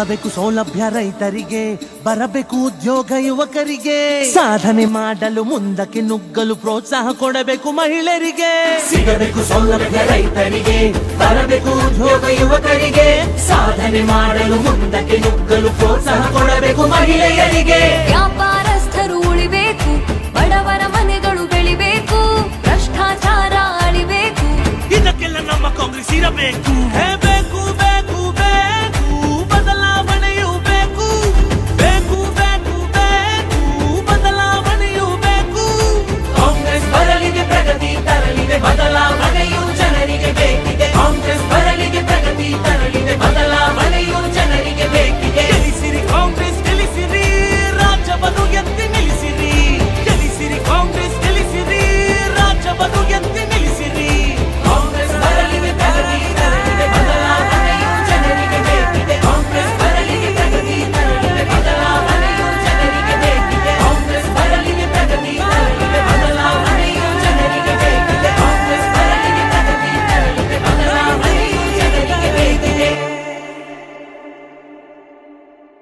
ಸಿಗಬೇಕು ಸೌಲಭ್ಯ ರೈತರಿಗೆ ಬರಬೇಕು ಉದ್ಯೋಗ ಯುವಕರಿಗೆ. ಸಾಧನೆ ಮಾಡಲು ಮುಂದಕ್ಕೆ ನುಗ್ಗಲು ಪ್ರೋತ್ಸಾಹ ಕೊಡಬೇಕು ಮಹಿಳೆಯರಿಗೆ. ಸಿಗಬೇಕು ಸೌಲಭ್ಯ ರೈತರಿಗೆ ಬರಬೇಕು ಉದ್ಯೋಗ ಯುವಕರಿಗೆ. ಸಾಧನೆ ಮಾಡಲು ಮುಂದಕ್ಕೆ ನುಗ್ಗಲು ಪ್ರೋತ್ಸಾಹ ಕೊಡಬೇಕು ಮಹಿಳೆಯರಿಗೆ. ವ್ಯಾಪಾರಸ್ಥರು ಉಳಿಬೇಕು ಬಡವರ ಮನೆಗಳು ಬೆಳಿಬೇಕು ಭ್ರಷ್ಟಾಚಾರ ಅಳಿಬೇಕು. ಇದಕ್ಕೆಲ್ಲ ನಮ್ಮ ಕಾಂಗ್ರೆಸ್ ಇರಬೇಕು.